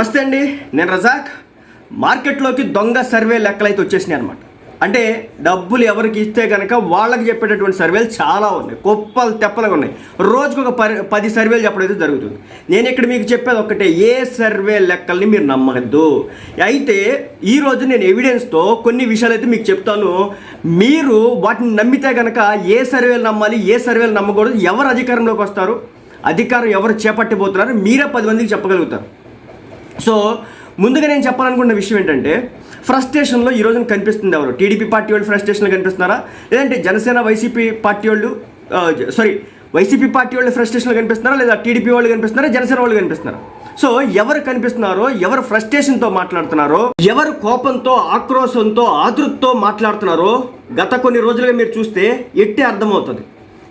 నమస్తే అండి నేను రజాక్. మార్కెట్లోకి దొంగ సర్వే లెక్కలైతే వచ్చేసినాయి అనమాట అంటే డబ్బులు ఎవరికి ఇస్తే కనుక వాళ్ళకి చెప్పేటటువంటి సర్వేలు చాలా ఉన్నాయి. కుప్పలు తెప్పలుగా ఉన్నాయి. రోజుకు ఒక పది పది సర్వేలు చెప్పడం అయితే జరుగుతుంది. నేను ఇక్కడ మీకు చెప్పేది ఒక్కటే ఏ సర్వే లెక్కల్ని మీరు నమ్మద్దు. అయితే ఈరోజు నేను ఎవిడెన్స్తో కొన్ని విషయాలు అయితే మీకు చెప్తాను. మీరు వాటిని నమ్మితే కనుక ఏ సర్వేలు నమ్మాలి ఏ సర్వేలు నమ్మకూడదు ఎవరు అధికారంలోకి వస్తారు? అధికారం ఎవరు చేపట్టిపోతున్నారు మీరే పది మందికి చెప్పగలుగుతారు. సో ముందుగా నేను చెప్పాలనుకున్న విషయం ఏంటంటే ఫ్రస్ట్రేషన్లో ఈ రోజున కనిపిస్తుంది ఎవరు? టీడీపీ పార్టీ వాళ్ళు ఫ్రస్ట్రేషన్లో కనిపిస్తున్నారా? లేదంటే జనసేన వైసీపీ పార్టీ వాళ్ళు సారీ వైసీపీ పార్టీ వాళ్ళు ఫ్రస్ట్రేషన్లో కనిపిస్తున్నారా? లేదా టీడీపీ వాళ్ళు కనిపిస్తున్నారా? జనసేన వాళ్ళు కనిపిస్తున్నారా? సో ఎవరు కనిపిస్తున్నారో ఎవరు ఫ్రస్ట్రేషన్తో మాట్లాడుతున్నారో ఎవరు కోపంతో ఆక్రోశంతో ఆతృతతో మాట్లాడుతున్నారో గత కొన్ని రోజులుగా మీరు చూస్తే ఎట్టే అర్థమవుతుంది.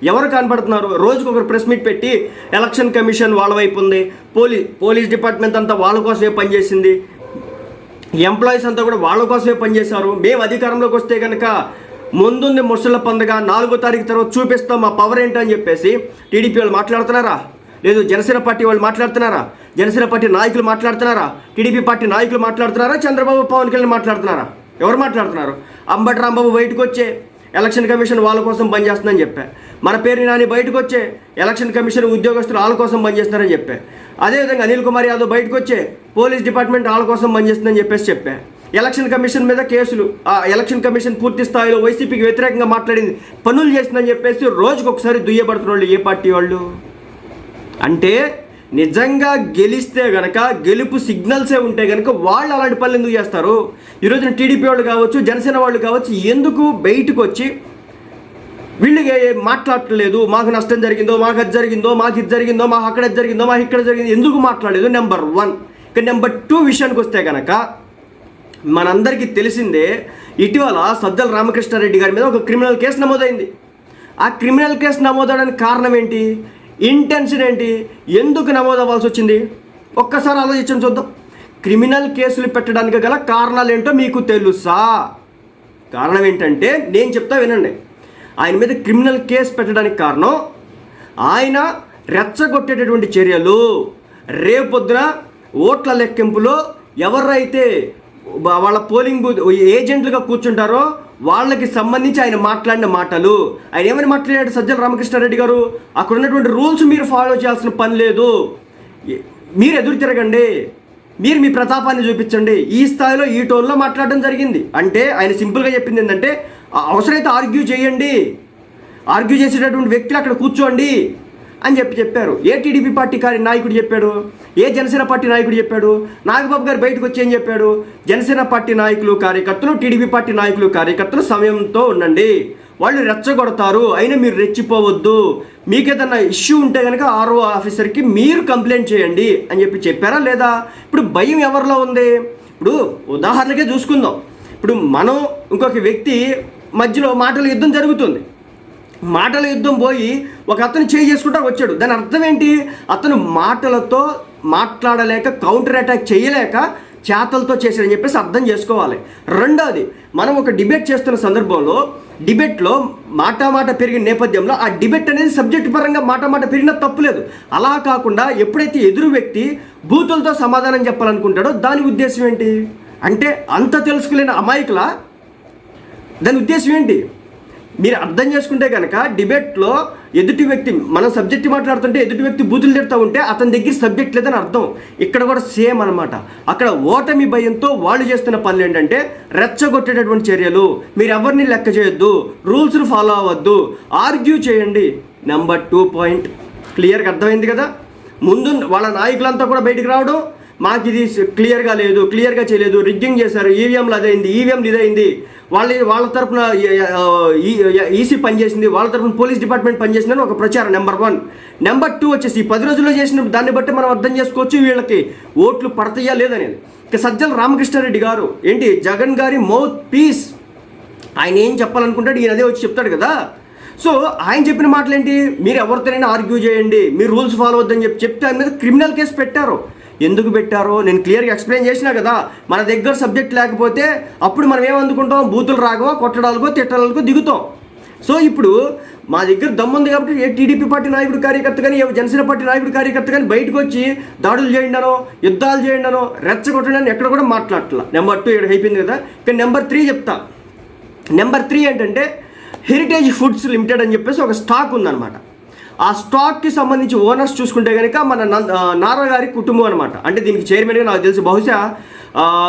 ఎవరు కనబడుతున్నారు? రోజుకు ఒకరు ప్రెస్ మీట్ పెట్టి ఎలక్షన్ కమిషన్ వాళ్ళ వైపు ఉంది. పోలీస్ పోలీస్ డిపార్ట్మెంట్ అంతా వాళ్ళ కోసమే పనిచేసింది. ఎంప్లాయీస్ అంతా కూడా వాళ్ళ కోసమే పనిచేశారు. మేము అధికారంలోకి వస్తే కనుక ముందుంది ముసళ్ళ పండుగ. నాలుగో తారీఖు తర్వాత చూపిస్తాం మా పవర్ ఏంటని చెప్పేసి టీడీపీ వాళ్ళు మాట్లాడుతున్నారా? లేదు జనసేన పార్టీ వాళ్ళు మాట్లాడుతున్నారా? జనసేన పార్టీ నాయకులు మాట్లాడుతున్నారా? టీడీపీ పార్టీ నాయకులు మాట్లాడుతున్నారా? చంద్రబాబు పవన్ కళ్యాణ్ మాట్లాడుతున్నారా? ఎవరు మాట్లాడుతున్నారు? అంబటి రాంబాబు బయటకు వచ్చే ఎలక్షన్ కమిషన్ వాళ్ళ కోసం పనిచేస్తుందని చెప్పా. మన పేరు నాని బయటకు వచ్చే ఎలక్షన్ కమిషన్ ఉద్యోగస్తులు వాళ్ళ కోసం పనిచేస్తున్నారని చెప్పా. అదేవిధంగా అనిల్ కుమార్ యాదవ్ బయటకు వచ్చే పోలీస్ డిపార్ట్మెంట్ వాళ్ళ కోసం పనిచేస్తుందని చెప్పేసి చెప్పా. ఎలక్షన్ కమిషన్ మీద కేసులు ఆ ఎలక్షన్ కమిషన్ పూర్తి స్థాయిలో వైసీపీకి వ్యతిరేకంగా మాట్లాడింది పనులు చేస్తుందని చెప్పేసి రోజుకొకసారి దుయ్యబడుతున్న వాళ్ళు ఏ పార్టీ వాళ్ళు? అంటే నిజంగా గెలిస్తే గనక గెలుపు సిగ్నల్సే ఉంటే గనక వాళ్ళు అలాంటి పనులు ఎందుకు చేస్తారు? ఈరోజు టీడీపీ వాళ్ళు కావచ్చు జనసేన వాళ్ళు కావచ్చు ఎందుకు బయటకు వచ్చి వీళ్ళకి మాట్లాడట్లేదు? మాకు నష్టం జరిగిందో మాకు అది జరిగిందో మాకు ఇది జరిగిందో మాకు అక్కడ జరిగిందో మాకు ఇక్కడ జరిగిందో ఎందుకు మాట్లాడలేదు? నెంబర్ వన్ ఇక నెంబర్ టూ విషయానికి వస్తే కనుక మనందరికీ తెలిసిందే ఇటీవల సజ్జల రామకృష్ణారెడ్డి గారి మీద ఒక క్రిమినల్ కేసు నమోదైంది. ఆ క్రిమినల్ కేసు నమోదవడానికి కారణం ఏంటి? ఇంటెన్షన్ ఏంటి? ఎందుకు నమోదవ్వాల్సి వచ్చింది? ఒక్కసారి ఆలోచించండి చూద్దాం. క్రిమినల్ కేసులు పెట్టడానికి గల కారణాలు ఏంటో మీకు తెలుసా? కారణం ఏంటంటే నేను చెప్తా వినండి. ఆయన మీద క్రిమినల్ కేసు పెట్టడానికి కారణం ఆయన రెచ్చగొట్టేటటువంటి చర్యలు రేపొద్దున ఓట్ల లెక్కింపులో ఎవరైతే వాళ్ళ పోలింగ్ బూత్ ఏజెంట్లుగా కూర్చుంటారో వాళ్ళకి సంబంధించి ఆయన మాట్లాడిన మాటలు. ఆయన ఏమని మాట్లాడాడు సజ్జల రామకృష్ణారెడ్డి గారు? అక్కడ ఉన్నటువంటి రూల్స్ మీరు ఫాలో చేయాల్సిన పని లేదు. మీరు ఎదురు తిరగండి. మీరు మీ ప్రతాపాన్ని చూపించండి. ఈ స్థాయిలో ఈ టోన్లో మాట్లాడడం జరిగింది. అంటే ఆయన సింపుల్గా చెప్పింది ఏంటంటే అవసరమైతే ఆర్గ్యూ చేయండి. ఆర్గ్యూ చేసేటటువంటి వ్యక్తులు అక్కడ కూర్చోండి. అని చెప్పి చెప్పారు. ఏ టీడీపీ పార్టీ కారి నాయకుడు చెప్పాడు? ఏ జనసేన పార్టీ నాయకుడు చెప్పాడు? నాగబాబు గారు బయటకు వచ్చి ఏం చెప్పాడు? జనసేన పార్టీ నాయకులు కార్యకర్తలు టీడీపీ పార్టీ నాయకులు కార్యకర్తలు సమయంతో ఉండండి. వాళ్ళు రెచ్చగొడతారు. అయినా మీరు రెచ్చిపోవద్దు. మీకేదన్నా ఇష్యూ ఉంటే కనుక ఆర్ఓ ఆఫీసర్కి మీరు కంప్లైంట్ చేయండి అని చెప్పి చెప్పారా లేదా? ఇప్పుడు భయం ఎవరిలో ఉంది? ఇప్పుడు ఉదాహరణకే చూసుకుందాం. ఇప్పుడు మనం ఇంకొక వ్యక్తి మధ్యలో మాటల యుద్ధం జరుగుతుంది. మాటల యుద్ధం పోయి ఒక అతను చేయి చేసుకుంటా వచ్చాడు. దాని అర్థం ఏంటి? అతను మాటలతో మాట్లాడలేక కౌంటర్ అటాక్ చేయలేక చేతలతో చేశాడని చెప్పేసి అర్థం చేసుకోవాలి. రెండోది మనం ఒక డిబేట్ చేస్తున్న సందర్భంలో డిబేట్లో మాట మాట పెరిగిన నేపథ్యంలో ఆ డిబేట్ అనేది సబ్జెక్ట్ పరంగా మాట మాట పెరిగినా తప్పులేదు అలా కాకుండా ఎప్పుడైతే ఎదురు వ్యక్తి బూతులతో సమాధానం చెప్పాలనుకుంటాడో దాని ఉద్దేశం ఏంటి? అంటే అంత తెలుసుకోలేని అమాయకుల? దాని ఉద్దేశం ఏంటి? మీరు అర్థం చేసుకుంటే కనుక డిబేట్లో ఎదుటి వ్యక్తి మనం సబ్జెక్ట్ మాట్లాడుతుంటే ఎదుటి వ్యక్తి బూతులు తిడతా ఉంటే అతని దగ్గర సబ్జెక్ట్ లేదని అర్థం. ఇక్కడ కూడా సేమ్ అనమాట అక్కడ ఓటమి భయంతో వాళ్ళు చేస్తున్న పనులు ఏంటంటే రెచ్చగొట్టేటటువంటి చర్యలు. మీరు ఎవరిని లెక్క చేయొద్దు. రూల్స్ను ఫాలో అవ్వద్దు. ఆర్గ్యూ చేయండి. Number two point. క్లియర్గా అర్థమైంది కదా? ముందు వాళ్ళ నాయకులంతా కూడా బయటికి రావడం. మాకు ఇది క్లియర్గా లేదు. క్లియర్గా చేయలేదు. రిగ్గింగ్ చేశారు. ఈవీఎంలు అదైంది. ఈవీఎంలు ఇదైంది. వాళ్ళ వాళ్ళ తరపున ఈసీ పనిచేసింది వాళ్ళ తరపున పోలీస్ డిపార్ట్మెంట్ పనిచేసిందని ఒక ప్రచారం నెంబర్ వన్. నెంబర్ టూ వచ్చేసి పది రోజుల్లో చేసిన దాన్ని బట్టి మనం అర్థం చేసుకోవచ్చు వీళ్ళకి ఓట్లు పడతాయా లేదనేది. ఇక సజ్జల రామకృష్ణారెడ్డి గారు ఏంటి జగన్ గారి మౌత్ పీస్. ఆయన ఏం చెప్పాలనుకుంటాడు ఈయన అదే వచ్చి చెప్తాడు కదా. సో ఆయన చెప్పిన మాటలు ఏంటి మీరు ఎవరితోనైనా ఆర్గ్యూ చేయండి మీరు రూల్స్ ఫాలో వద్దని చెప్పి చెప్తే ఆయన మీద క్రిమినల్ కేసు పెట్టారు. ఎందుకు పెట్టారో నేను క్లియర్గా ఎక్స్ప్లెయిన్ చేసినా కదా. మన దగ్గర సబ్జెక్ట్ లేకపోతే అప్పుడు మనం ఏమందుకుంటాం బూతులు రాగో కొట్టడాలకో తిట్టడాలకో దిగుతాం. సో ఇప్పుడు మా దగ్గర దమ్ముంది కాబట్టి ఏ టీడీపీ పార్టీ నాయకుడు కార్యకర్త కానీ ఏ జనసేన పార్టీ నాయకుడు కార్యకర్త కానీ బయటకు వచ్చి దాడులు చేయండి యుద్ధాలు చేయండి అనో ఎక్కడ కూడా మాట్లాడట్లా. నెంబర్ టూ ఇక్కడ అయిపోయింది కదా. ఇక నెంబర్ త్రీ చెప్తా. నెంబర్ త్రీ ఏంటంటే హెరిటేజ్ ఫుడ్స్ లిమిటెడ్ అని చెప్పేసి ఒక స్టాక్ ఉందన్నమాట. ఆ స్టాక్కి సంబంధించి ఓనర్స్ చూసుకుంటే కనుక మన నారా గారి కుటుంబం అనమాట అంటే దీనికి చైర్మన్గా నాకు తెలిసి. బహుశా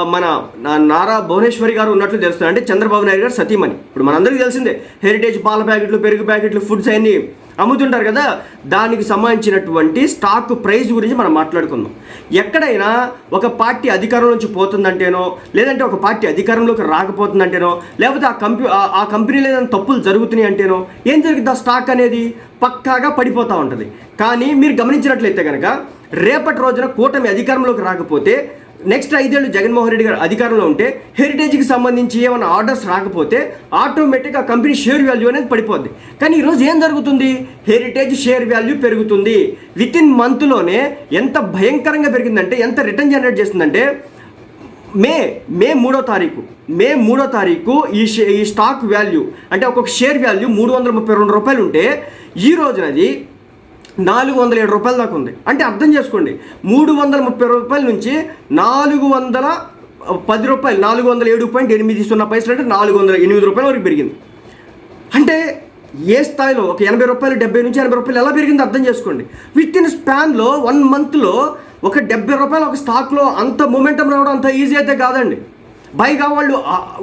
మన నా- నారా భువనేశ్వరి గారు ఉన్నట్లు తెలుస్తుంది. అంటే చంద్రబాబు నాయుడు గారు సతీమణి. ఇప్పుడు మనందరికీ తెలిసిందే. హెరిటేజ్ పాల ప్యాకెట్లు పెరుగు ప్యాకెట్లు ఫుడ్స్ అన్నీ అమ్ముతుంటారు కదా దానికి సంబంధించినటువంటి స్టాక్ ప్రైస్ గురించి మనం మాట్లాడుకుందాం. ఎక్కడైనా ఒక పార్టీ అధికారం నుంచి పోతుందంటేనో లేదంటే ఒక పార్టీ అధికారంలోకి రాకపోతుందంటేనో లేకపోతే ఆ కంపెనీ ఆ కంపెనీలో ఏదైనా తప్పులు జరుగుతున్నాయి అంటేనో ఏం జరుగుతుంది? ఆ స్టాక్ అనేది పక్కాగా పడిపోతూ ఉంటుంది. కానీ మీరు గమనించినట్లయితే కనుక రేపటి రోజున కూటమి అధికారంలోకి రాకపోతే నెక్స్ట్ ఐదేళ్ళు జగన్మోహన్ రెడ్డి గారు అధికారంలో ఉంటే హెరిటేజ్కి సంబంధించి ఏమైనా ఆర్డర్స్ రాకపోతే ఆటోమేటిక్ ఆ కంపెనీ షేర్ వాల్యూ అనేది పడిపోద్ది. కానీ ఈరోజు ఏం జరుగుతుంది? హెరిటేజ్ షేర్ వాల్యూ పెరుగుతుంది. విత్ ఇన్ మంత్లోనే ఎంత భయంకరంగా పెరిగిందంటే ఎంత రిటర్న్ జనరేట్ చేస్తుందంటే మే మే మూడో తారీఖు మే మూడో తారీఖు ఈ షే ఈ స్టాక్ వాల్యూ అంటే ఒక్కొక్క షేర్ వాల్యూ మూడు వందల ముప్పై రెండు రూపాయలు ఉంటే ఈ రోజునది నాలుగు వందల ఏడు రూపాయల దాకా ఉంది. అంటే అర్థం చేసుకోండి. మూడు వందల ముప్పై రూపాయల నుంచి నాలుగు వందల పది రూపాయలు నాలుగు వందల ఏడు పాయింట్ ఎనిమిది సున్నా పైసలు అంటే నాలుగు వందల ఎనిమిది రూపాయల వరకు పెరిగింది. అంటే ఏ స్థాయిలో ఒక ఎనభై రూపాయలు డెబ్బై నుంచి ఎనభై రూపాయలు ఎలా పెరిగిందో అర్థం చేసుకోండి. విత్ ఇన్ స్పాన్లో వన్ మంత్లో ఒక డెబ్బై రూపాయలు ఒక స్టాక్లో అంత మూమెంటం రావడం అంత ఈజీ అయితే కాదండి. పైగా వాళ్ళు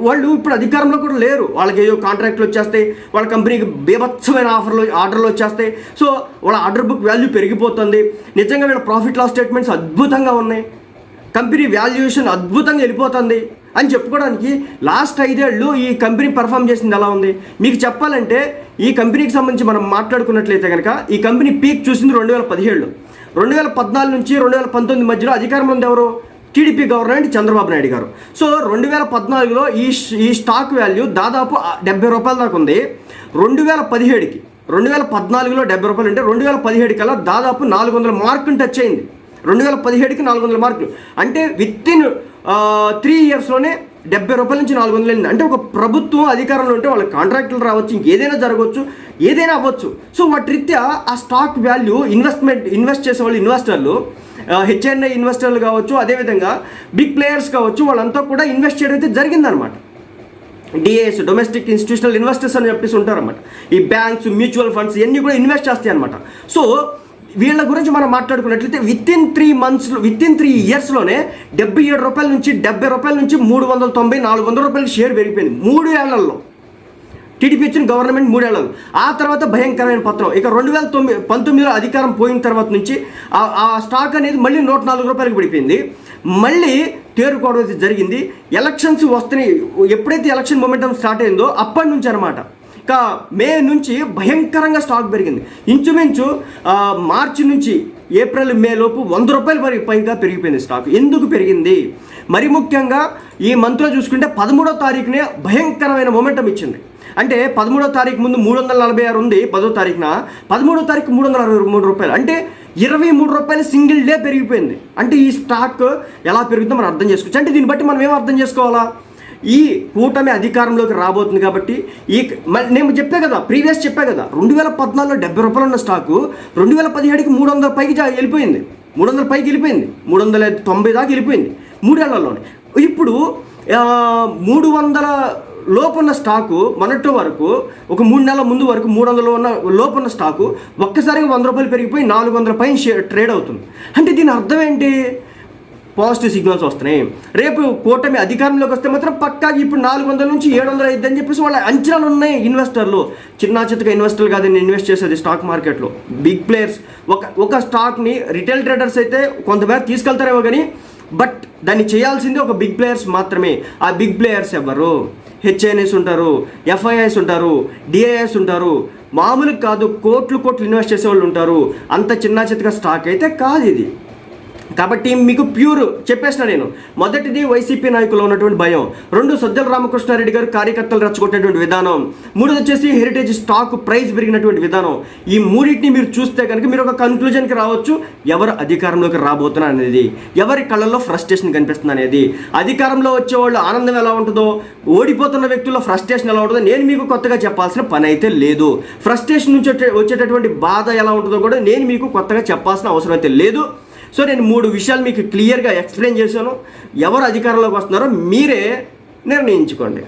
వాళ్ళు ఇప్పుడు అధికారంలో కూడా లేరు. వాళ్ళకి ఏదో కాంట్రాక్ట్లు వచ్చేస్తాయి వాళ్ళ కంపెనీకి బీభత్సమైన ఆఫర్లు ఆర్డర్లు వచ్చేస్తాయి. సో వాళ్ళ ఆర్డర్ బుక్ వాల్యూ పెరిగిపోతుంది. నిజంగా వీళ్ళ ప్రాఫిట్ లాస్ స్టేట్మెంట్స్ అద్భుతంగా ఉన్నాయి. కంపెనీ వాల్యుయేషన్ అద్భుతంగా వెళ్ళిపోతుంది అని చెప్పుకోవడానికి లాస్ట్ ఐదేళ్ళు ఈ కంపెనీ పర్ఫామ్ చేసింది ఎలా ఉంది? మీకు చెప్పాలంటే ఈ కంపెనీకి సంబంధించి మనం మాట్లాడుకున్నట్లయితే కనుక ఈ కంపెనీ పీక్ చూసింది రెండు వేల పదిహేడులో రెండు వేల పద్నాలుగు నుంచి రెండు వేల పంతొమ్మిది మధ్యలో అధికారంలో ఉంది ఎవరు? టీడీపీ గవర్నమెంట్ చంద్రబాబు నాయుడు గారు. సో రెండు వేల పద్నాలుగులో ఈ ఈ స్టాక్ వాల్యూ దాదాపు డెబ్బై రూపాయల దాకా ఉంది. రెండు వేల పదిహేడుకి రెండు వేల పద్నాలుగులో డెబ్బై రూపాయలు అంటే రెండు వేల పదిహేడు కల్లా దాదాపు నాలుగు వందల మార్కులు టచ్ అయింది. రెండు వేల పదిహేడుకి నాలుగు వందల మార్కులు. అంటే విత్ ఇన్ త్రీ ఇయర్స్లోనే డెబ్బై రూపాయల నుంచి నాలుగు వందలు అయింది అంటే ఒక ప్రభుత్వం అధికారంలో ఉంటే వాళ్ళకి కాంట్రాక్టులు రావచ్చు ఇంకేదైనా జరగవచ్చు ఏదైనా అవ్వచ్చు. సో వాటి రీత్యా ఆ స్టాక్ వాల్యూ ఇన్వెస్ట్మెంట్ ఇన్వెస్ట్ చేసే వాళ్ళు ఇన్వెస్టర్లు హెచ్ఎన్ఐ ఇన్వెస్టర్లు కావచ్చు అదేవిధంగా బిగ్ ప్లేయర్స్ కావచ్చు వాళ్ళంతా కూడా ఇన్వెస్ట్ చేయడం అయితే జరిగిందనమాట డిఏఎస్ డొమెస్టిక్ ఇన్స్టిట్యూషనల్ ఇన్వెస్టర్స్ అని చెప్పేసి ఉంటారన్నమాట. ఈ బ్యాంక్స్ మ్యూచువల్ ఫండ్స్ ఇవన్నీ కూడా ఇన్వెస్ట్ చేస్తాయి అనమాట సో వీళ్ళ గురించి మనం మాట్లాడుకున్నట్లయితే విత్ ఇన్ త్రీ మంత్స్లో విత్ ఇన్ త్రీ ఇయర్స్లోనే డెబ్బై ఏడు రూపాయల నుంచి డెబ్బై రూపాయల నుంచి మూడు వందల తొంభై నాలుగు వందల రూపాయల షేర్ పెరిగిపోయింది. మూడు ఏళ్ళలో. టీడీపీ వచ్చిన గవర్నమెంట్ మూడేళ్ళలో ఆ తర్వాత భయంకరమైన పత్రం. ఇక రెండు వేల తొమ్మిది పంతొమ్మిదిలో అధికారం పోయిన తర్వాత నుంచి ఆ- స్టాక్ అనేది మళ్ళీ నూట నాలుగు రూపాయలకు పడిపోయింది. మళ్ళీ తేరుకోవడం అయితే జరిగింది. ఎలక్షన్స్ వస్తున్నాయి. ఎప్పుడైతే ఎలక్షన్ మొమెంటం స్టార్ట్ అయిందో అప్పటి నుంచి అనమాట ఇక మే నుంచి భయంకరంగా స్టాక్ పెరిగింది. ఇంచుమించు మార్చి నుంచి ఏప్రిల్ మే లోపు వంద రూపాయలు పరి పైగా పెరిగిపోయింది స్టాక్ ఎందుకు పెరిగింది? మరి ముఖ్యంగా ఈ మంత్లో చూసుకుంటే పదమూడో తారీఖునే భయంకరమైన మొమెంటం ఇచ్చింది. అంటే పదమూడో తారీఖు ముందు మూడు వందల నలభై ఆరు ఉంది పదో తారీఖున. పదమూడో తారీఖు మూడు వందల అరవై మూడు రూపాయలు. అంటే ఇరవై మూడు రూపాయలు సింగిల్ డే పెరిగిపోయింది. అంటే ఈ స్టాక్ ఎలా పెరుగుతుందో మనం అర్థం చేసుకోవచ్చు. అంటే దీన్ని బట్టి మనం ఏం అర్థం చేసుకోవాలా? ఈ కూటమి అధికారంలోకి రాబోతుంది కాబట్టి ఈ మ- నేను చెప్పా కదా ప్రీవియస్ చెప్పా కదా రెండు వేల పద్నాలుగులో డెబ్బై రూపాయలు ఉన్న స్టాకు రెండు వేల పదిహేడుకి మూడు వందల పైకి వెళ్ళిపోయింది. మూడు వందల పైకి వెళ్ళిపోయింది. మూడు వందల తొంభై దాకా వెళ్ళిపోయింది. మూడేళ్ళలోనే. ఇప్పుడు మూడు వందల లోపున్న స్టాకు మొన్నటి వరకు ఒక మూడు నెలల ముందు వరకు మూడు వందలు ఉన్న లోపున్న స్టాకు ఒక్కసారిగా వంద రూపాయలు పెరిగిపోయి నాలుగు వందల పైన ట్రేడ్ అవుతుంది. అంటే దీని అర్థం ఏంటి? పాజిటివ్ సిగ్నల్స్ వస్తున్నాయి. రేపు కూటమి అధికారంలోకి వస్తే మాత్రం పక్కా ఇప్పుడు నాలుగు వందల నుంచి ఏడు వందలు అయింది అని చెప్పేసి వాళ్ళ అంచనాలు ఉన్నాయి ఇన్వెస్టర్లు. చిన్న చిత్తగా ఇన్వెస్టర్లు కాదని ఇన్వెస్ట్ చేసేది స్టాక్ మార్కెట్లో. Big players. ఒక ఒక స్టాక్ని రిటైల్ ట్రేడర్స్ అయితే కొంతమేర తీసుకెళ్తారేమో కానీ బట్ దాన్ని చేయాల్సింది ఒక బిగ్ ప్లేయర్స్ మాత్రమే. ఆ బిగ్ ప్లేయర్స్ ఎవరు? హెచ్ఐఎన్ఎస్ ఉంటారు ఎఫ్ఐఎస్ ఉంటారు డిఐఎస్ ఉంటారు. మామూలుగా కాదు కోట్లు కోట్లు ఇన్వెస్ట్ చేసే వాళ్ళు ఉంటారు. అంత చిన్న చిత్తగా స్టాక్ అయితే కాదు ఇది. కాబట్టి మీకు ప్యూర్ చెప్పేసిన నేను. మొదటిది వైసీపీ నాయకులు ఉన్నటువంటి భయం. రెండు సజ్జల రామకృష్ణారెడ్డి గారు కార్యకర్తలు రెచ్చగొట్టినటువంటి విధానం. మూడోది వచ్చేసి హెరిటేజ్ స్టాక్ ప్రైస్ పెరిగినటువంటి విధానం. ఈ మూడింటిని మీరు చూస్తే కనుక మీరు ఒక కన్క్లూజన్కి రావచ్చు. ఎవరు అధికారంలోకి రాబోతున్నారు అనేది ఎవరి కళ్ళల్లో ఫ్రస్ట్రేషన్ కనిపిస్తుంది అనేది. అధికారంలో వచ్చేవాళ్ళు ఆనందం ఎలా ఉంటుందో ఓడిపోతున్న వ్యక్తుల్లో ఫ్రస్ట్రేషన్ ఎలా ఉంటుందో నేను మీకు కొత్తగా చెప్పాల్సిన పని అయితే లేదు. ఫ్రస్ట్రేషన్ నుంచి వచ్చేటటువంటి బాధ ఎలా ఉంటుందో కూడా నేను మీకు కొత్తగా చెప్పాల్సిన అవసరం అయితే లేదు. సో నేను మూడు విషయాలు మీకు క్లియర్గా ఎక్స్ప్లెయిన్ చేశాను. ఎవరు అధికారంలోకి వస్తున్నారో మీరే నిర్ణయించుకోండి.